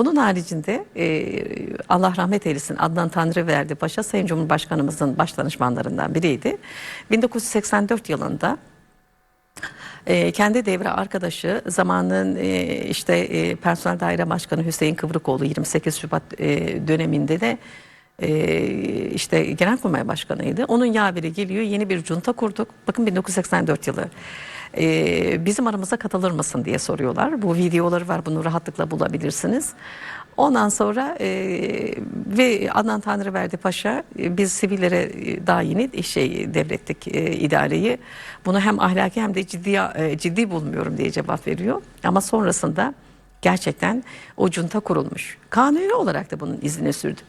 Bunun haricinde e, Allah rahmet eylesin Adnan Tanrıverdi Paşa Sayın Cumhurbaşkanımızın baş danışmanlarından biriydi. 1984 yılında e, kendi devre arkadaşı zamanın e, işte e, personel daire başkanı Hüseyin Kıvrıkoğlu 28 Şubat e, döneminde de e, işte genelkurmay başkanıydı. Onun yaveri geliyor yeni bir junta kurduk. Bakın 1984 yılı. E, bizim aramıza katılır mısın diye soruyorlar. Bu videoları var bunu rahatlıkla bulabilirsiniz. Ondan sonra e, ve Adnan Tanrıverdi Paşa e, biz sivillere e, daha yeni şey devrettik e, idareyi. Bunu hem ahlaki hem de ciddi e, ciddi bulmuyorum diye cevap veriyor. Ama sonrasında gerçekten o junta kurulmuş. Kanuni olarak da bunun izini sürdü.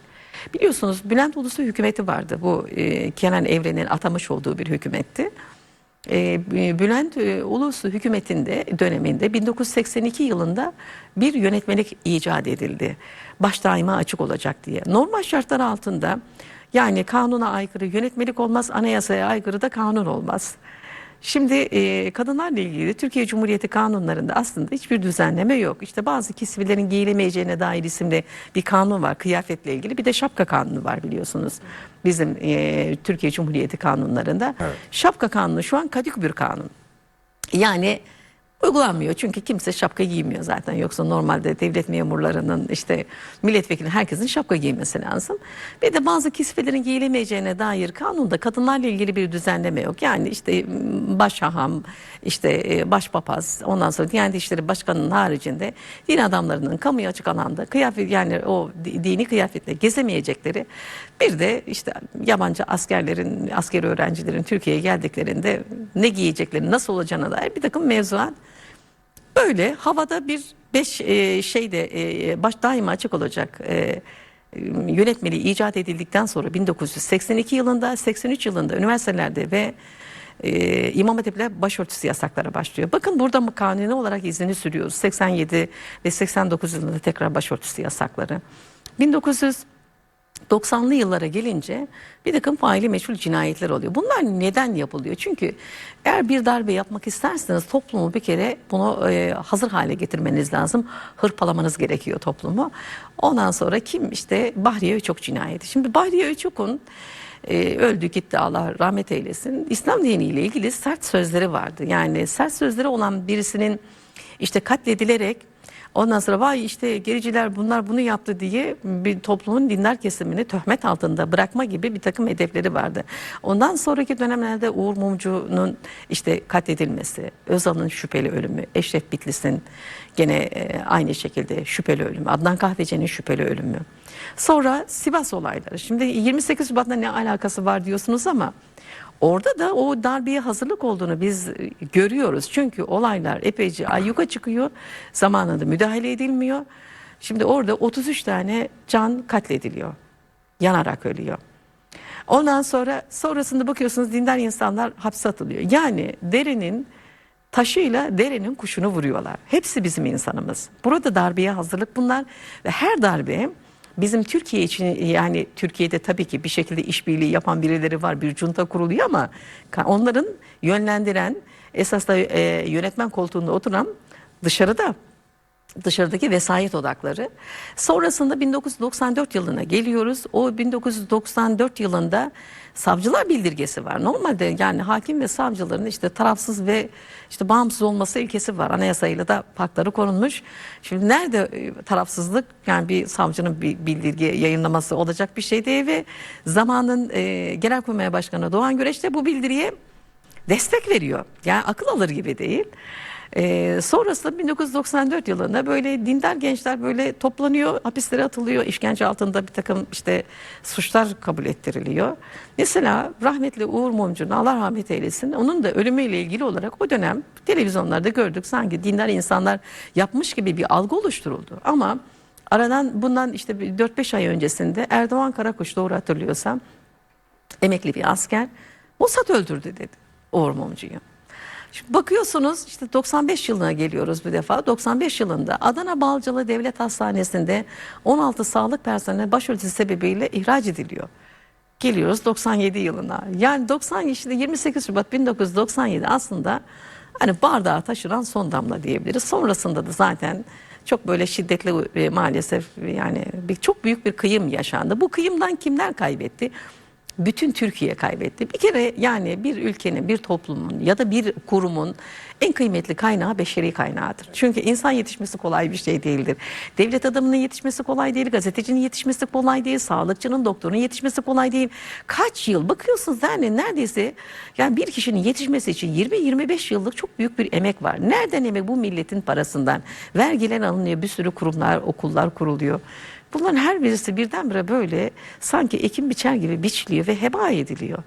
Biliyorsunuz Bülent Ulusu hükümeti vardı. Bu e, Kenan Evren'in atamış olduğu bir hükümetti. E, Bülent e, Ulusu hükümetinde döneminde 1982 yılında bir yönetmelik icat edildi. Baş daima açık olacak diye. Normal şartlar altında yani kanuna aykırı yönetmelik olmaz, anayasaya aykırı da kanun olmaz. Şimdi e, kadınlarla ilgili Türkiye Cumhuriyeti kanunlarında aslında hiçbir düzenleme yok. İşte bazı kisvelerin giyilemeyeceğine dair isimli bir kanun var kıyafetle ilgili. Bir de şapka kanunu var biliyorsunuz. Bizim e, Türkiye Cumhuriyeti kanunlarında. Şapka kanunu şu an kadük bir kanun. Yani uygulanmıyor çünkü kimse şapka giymiyor zaten. Yoksa normalde devlet memurlarının işte milletvekili herkesin şapka giymesi lazım. Bir de bazı kisvelerin giyilemeyeceğine dair kanunda kadınlarla ilgili bir düzenleme yok. Yani işte başhaham, işte e, başpapaz, ondan sonra Diyanet İşleri Başkanı'nın haricinde din adamlarının kamuya açık alanda kıyafet yani o di- dini kıyafetle gezemeyecekleri bir de işte yabancı askerlerin, askeri öğrencilerin Türkiye'ye geldiklerinde ne giyecekleri, nasıl olacağına dair bir takım mevzuat Böyle havada bir beş e, şeyde e, baş daima açık olacak e, yönetmeliği icat edildikten sonra 1982 yılında 83 yılında üniversitelerde ve e, İmam Hatip'le başörtüsü yasaklara başlıyor. Bakın burada kanuni olarak izini sürüyoruz. 87 ve 89 yılında tekrar başörtüsü yasakları. 1900 90'lı yıllara gelince bir takım faili meçhul cinayetler oluyor. Bunlar neden yapılıyor? Çünkü eğer bir darbe yapmak isterseniz toplumu bir kere bunu e, hazır hale getirmeniz lazım. Hırpalamanız gerekiyor toplumu. Ondan sonra kim işte Bahriye Öçok cinayeti. Şimdi Bahriye Öçok'un e, öldü gitti Allah rahmet eylesin. İslam diniyle ilgili sert sözleri vardı. Yani sert sözleri olan birisinin işte katledilerek Ondan sonra vay işte gericiler bunlar bunu yaptı diye bir toplumun dindar kesimini töhmet altında bırakma gibi bir takım hedefleri vardı. Ondan sonraki dönemlerde Uğur Mumcu'nun işte katledilmesi, Özal'ın şüpheli ölümü, Eşref Bitlis'in gene e, aynı şekilde şüpheli ölümü, Adnan Kahveci'nin şüpheli ölümü. Sonra Sivas olayları. Şimdi 28 Şubat'la ne alakası var diyorsunuz ama Orada da o darbeye hazırlık olduğunu biz e, görüyoruz. Çünkü olaylar epeyce ayyuka çıkıyor. Zamanında müdahale edilmiyor. Şimdi orada 33 tane can katlediliyor. Yanarak ölüyor. Ondan sonra sonrasında bakıyorsunuz dindar insanlar hapse atılıyor. Yani derenin taşıyla derenin kuşunu vuruyorlar. Hepsi bizim insanımız. Burada darbeye hazırlık bunlar ve her darbe bizim Türkiye için yani Türkiye'de tabii ki bir şekilde işbirliği yapan birileri var. Bir junta kuruluyor ama onların yönlendiren esas da e, yönetmen koltuğunda oturan dışarıda dışarıdaki vesayet odakları. Sonrasında 1994 yılına geliyoruz. O 1994 yılında savcılar bildirgesi var. Normalde yani hakim ve savcıların işte tarafsız ve işte bağımsız olması ilkesi var. Anayasayla da hakları konulmuş. Şimdi nerede e, tarafsızlık yani bir savcının bir bildirge yayınlaması olacak bir şey değil ve zamanın e, Genelkurmay Başkanı Doğan Güreş de bu bildiriye destek veriyor. Yani akıl alır gibi değil. Ee, sonrasında 1994 yılında böyle dindar gençler böyle toplanıyor, hapislere atılıyor, işkence altında bir takım işte suçlar kabul ettiriliyor. Mesela rahmetli Uğur Mumcu'nun Allah rahmet eylesin onun da ölümüyle ilgili olarak o dönem televizyonlarda gördük sanki dindar insanlar yapmış gibi bir algı oluşturuldu. Ama aradan bundan işte bir 4-5 ay öncesinde Erdoğan Karakuş doğru hatırlıyorsam emekli bir asker Mossad öldürdü dedi Uğur Mumcu'yu. Şimdi bakıyorsunuz işte 95 yılına geliyoruz bir defa. 95 yılında Adana Balcılı Devlet Hastanesi'nde 16 sağlık personeli başörtüsü sebebiyle ihraç ediliyor. Geliyoruz 97 yılına. Yani 90 işte 28 Şubat 1997 aslında hani bardağı taşıran son damla diyebiliriz. Sonrasında da zaten çok böyle şiddetli e, maalesef yani bir, çok büyük bir kıyım yaşandı. Bu kıyımdan kimler kaybetti? Bütün Türkiye kaybetti. Bir kere yani bir ülkenin, bir toplumun ya da bir kurumun en kıymetli kaynağı beşeri kaynağıdır. Çünkü insan yetişmesi kolay bir şey değildir. Devlet adamının yetişmesi kolay değil, gazetecinin yetişmesi kolay değil, sağlıkçının, doktorun yetişmesi kolay değil. Kaç yıl bakıyorsunuz yani neredeyse yani bir kişinin yetişmesi için 20-25 yıllık çok büyük bir emek var. Nereden emek? Bu milletin parasından. Vergiler alınıyor, bir sürü kurumlar, okullar kuruluyor. Bunların her birisi birdenbire böyle sanki ekim biçer gibi biçiliyor ve heba ediliyor.